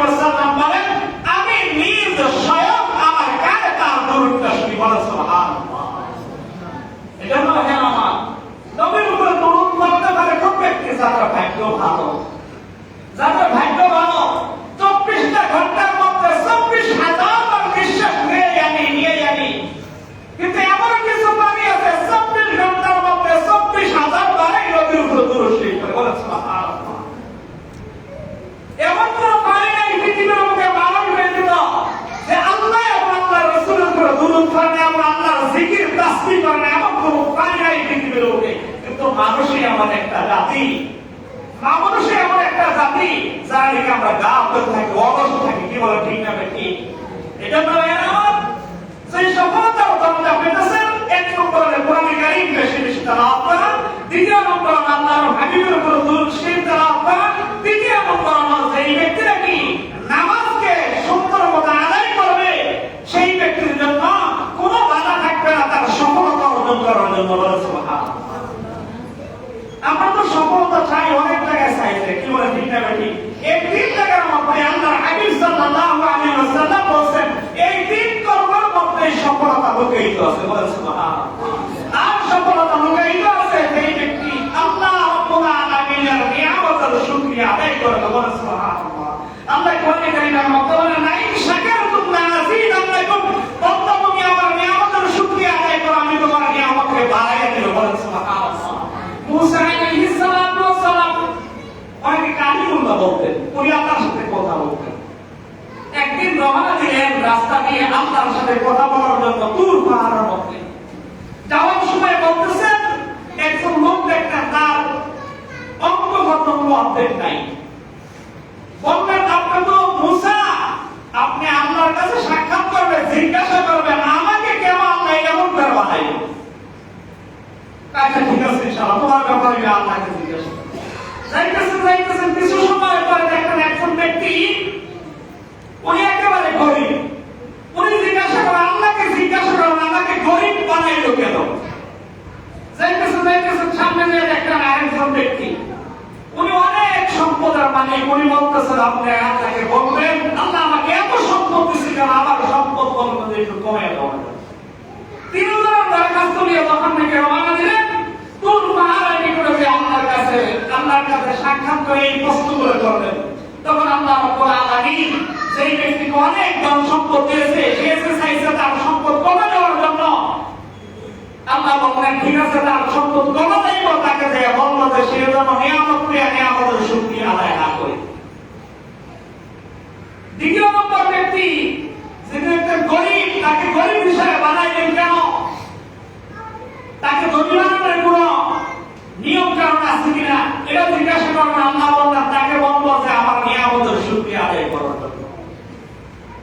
ওয়াসাল্লাম বলেন, আমি নিজ স্বয়ং আমার কানে তার দরুদটা শুনি। বলে সুবহানাল্লাহ। এজন্য হে আমার, নবীর উপরে দরুদ পড়তে ভালো যাদের ভাগ্য ভালো চব্বিশটা ঘণ্টার মধ্যে চব্বিশ হাজার বার নিঃশ্বাস নিয়ে জানি নিয়ে জানি কিন্তু এমন কিছু পানি আছে চব্বিশ ঘণ্টার মধ্যে চব্বিশ হাজার বারই নদীর উপরে দূরস্বী করে বলে সুবহানাল্লাহ। এমন কোন পানি নাই পৃথিবীর মুখে বারণ হয়ে দিল যে আল্লাহ এবং আল্লাহ রসুলের উপরে দুরুদ করে না এবং আল্লাহর তাসবিহ করে না এমন কোন পানি নাই পৃথিবীর মুখে কিন্তু মানুষই এমন একটা জাতি। মানুষই এমন একটা জাতি যারা নাকি আমরা গা করে থাকি, অলস থাকি, কি বলে ঠিক না ঠিক এটা তো এমন সেই সফলতা এক কারীম বেশি বেশি করা। দ্বিতীয় আল্লাহর হাবিবের উপর দুরূদ করা তৃতীয় নম্বর হলো যেই ব্যক্তিরা কি নামাজকে সুন্দর মতো আদায় করবে সেই ব্যক্তির জন্য কোনো বাধা থাকবে না তার অর্জন করার জন্য আমরা তো সফলতা চাই, অনেক জায়গায় চাইছে। কি বলে, ঠিক না বেটি এই তিন জায়গার মধ্যে আল্লাহর হাবিব সাল্লাল্লাহু আলাইহি ওয়াসাল্লাম বলেন এই তিন কর্মের মধ্যে সফলতা লুকায়িত আছে। বলে সুবহানাল্লাহ। আর সফলতা লুকায়িত আছে সেই ব্যক্তি আল্লাহ রাব্বুল আলামিনের নিয়ামতের শুকরিয়া আদায় করে। বলে সুবহানাল্লাহ। আল্লাহ কোরআনে কারিমের মধ্যে বলেন নাইন শাকারতুম লাযীদান্নাকুম বান্দা তুমি আমার নিয়ামতের শুকরিয়া আদায় করো আমি তোমার নিয়ামতকে বাড়াইয়া দিব বলে সুবহানাল্লাহ। মুসা আলাইহিস সালাতু ওয়াস সালাম অনেকে কালিমুল্লাহ বলতেন, উনি আল্লাহর সাথে কথা বলতেন। একদিন রওনা দিলেন রাস্তা দিয়ে আল্লাহর সাথে কথা বলার জন্য দূর পাহাড়ের মধ্যে। যাওয়ার সময় বলতেছেন, একজন লোক দেখতেন তার অঙ্গ কতগুলো অর্ধেক নাই বললেন আপনি তো মুসা আপনি আল্লাহর কাছে সাক্ষাৎ করবেন জিজ্ঞাসা করবেন আমাকে কেন আল্লাহ এমন করে বানাইল আচ্ছা ঠিক আছে ইনশাআল্লাহ তোমার ব্যাপারে আমি আল্লাহকে জিজ্ঞাসা করব। যাইতেছেন যাইতেছেন কিছু সময় পরে দেখেন একজন ব্যক্তি উনি একেবারে গরিব উনি জিজ্ঞাসা করেন আল্লাহকে জিজ্ঞাসা করেন আমাকে গরিব বানাইলো কেন যাইতেছেন দিয়ে দেখলেন আরেকজন ব্যক্তি। উনি অনেক সম্পদের মালিক, উনি বলতেছেন, আপনি আল্লাহকে বলবেন, আল্লাহ আমাকে এত সম্পদ দিচ্ছে কেন আমার সম্পদ একটু কমে দেওয়া তিনজনের দরখাস্ত নিয়ে যখন নাকি রওনা দিলেন। তুর আল্লাহর কাছে আল্লাহর কাছে সাক্ষাৎ করে এই তখন আল্লাহ সেই অনেক সম্পদ দিয়েছে, সে চাইছে তার সম্পদ কমে দেওয়ার জন্য আল্লাহ বললেন, ঠিক আছে, তার সম্পদ কমে দেব তাকে যে সে নিয়ামত আদায় না করে। দ্বিতীয় নম্বর ব্যক্তি যিনি একজন গরিব তাকে গরিব হিসাবে বানাইলেন কেন তাকে ধনী বানানোর কোন নিয়ম কারণ আছে কিনা এটা জিজ্ঞাসা করবেন আল্লাহ বললেন তাকে বলব যে আমার নিয়ামতের শুকরিয়া আদায় করার জন্য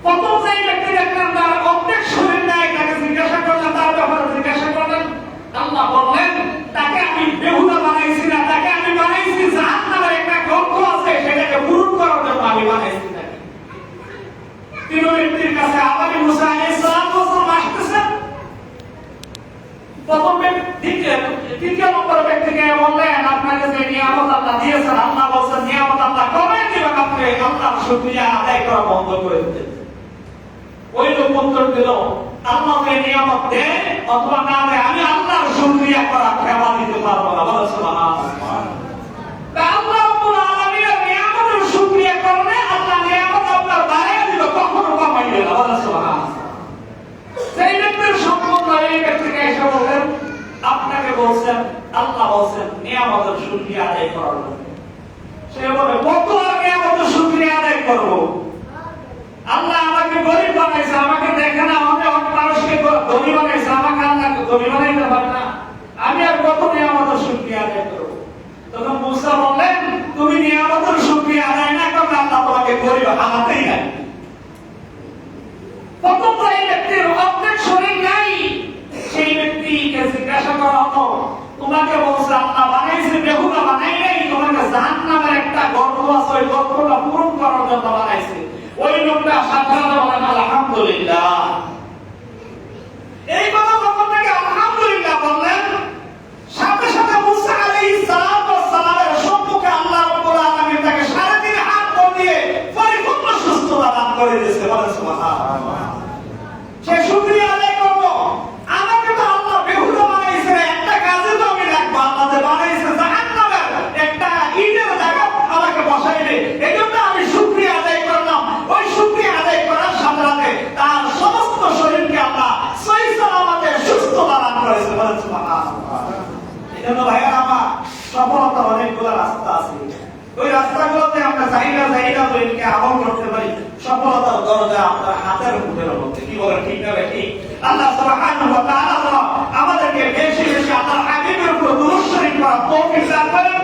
প্রথম যে ব্যক্তি দেখলেন তার অর্ধেক শরীর নাই তাকে জিজ্ঞাসা করলেন তার ব্যাপারে জিজ্ঞাসা করলেন আল্লাহ বললেন তাকে আমি বেহুদা বানাইছি না তাকে আমি বানাইছি জাহান নামের একটা গল্প আছে সেটাকে পূরণ করার জন্য আমি বানাইছি তাকে তিন ব্যক্তির কাছে আবাদি মুসা আলাইহিস সালাম আসতেছেন প্রথম দ্বিতীয়, তৃতীয় নম্বর ব্যক্তিকে বললেন, আপনাকে যে নিয়ামত আল্লাহ দিয়েছেন, আল্লাহ বলছেন, নিয়ামত আল্লাহ কবে দিবেন আপনি আল্লাহর শুকরিয়া আদায় করা বন্ধ করে দিতেন ওই লোক উত্তর দিল আল্লাহ যে নিয়ামত দেয় অথবা না দেয় আমি আল্লাহর শুকরিয়া করা ক্ষমা দিতে পারব না। বলে আল্লাহ নিয়ামতের শুকরিয়া করলে আল্লাহ নিয়ামত আপনার বাড়িয়ে দিল কখনো কমাইবে না। বলে সুবহানাল্লাহ সেই ব্যক্তির সম্পদ এই ব্যক্তিকে এসে বললেন আপনাকে বলছেন, আল্লাহ বলছেন, নিয়ামতের শুকরিয়া আদায় করার জন্য। সে বলে কত আর নিয়ামতের শুকরিয়া আদায় করব। আল্লাহ আমাকে গরিব বানাইছে, আমাকে দেখে না অনেক অনেক মানুষকে ধনী বানাইছে, আমাকে আল্লাহ ধনী বানাইতে পারে না। আমি আর কত নিয়ামতের শুকরিয়া আদায় করব? তখন মুসা বললেন, তুমি নিয়ামতের শুকরিয়া আদায় না করলে আল্লাহ তোমাকে গরিব হালাতেই রাখবে প্রথম তো এই ব্যক্তির অর্ধেক শরীর নাই সেই ব্যক্তিকে জিজ্ঞাসা করা হলো তোমাকে বলছে আল্লাহ বানাইছে, বেহুদা বানাই নাই, তোমাকে জাহান নামের একটা গর্ব আছে, ওই গর্বটা পূরণ করার জন্য বানাইছে। ওই লোকটা সাধারণ আলহামদুলিল্লাহ এই কথা যখন থেকে আলহামদুলিল্লাহ বললেন সাথে সাথে মুসা আলাইহিস সালাম ওয়াস সালামের সম্মুখে আল্লাহ রাব্বুল আলামিন তাকে সাড়ে তিন হাত দিয়ে পরিপূর্ণ অনেকগুলো রাস্তা আছে ওই রাস্তাগুলোতে আমরা চাহিদা তৈরিকে আমল করতে পারি। সফলতার দরজা আপনার হাতের মুঠের মধ্যে। কি বলেন, ঠিক না ঠিক। আল্লাহ সুবহানাহু ওয়া তাআলা আমাদেরকে বেশি বেশি আল্লাহর হাবিবের উপর শরীফ পড়া তৌফিক দান করেন।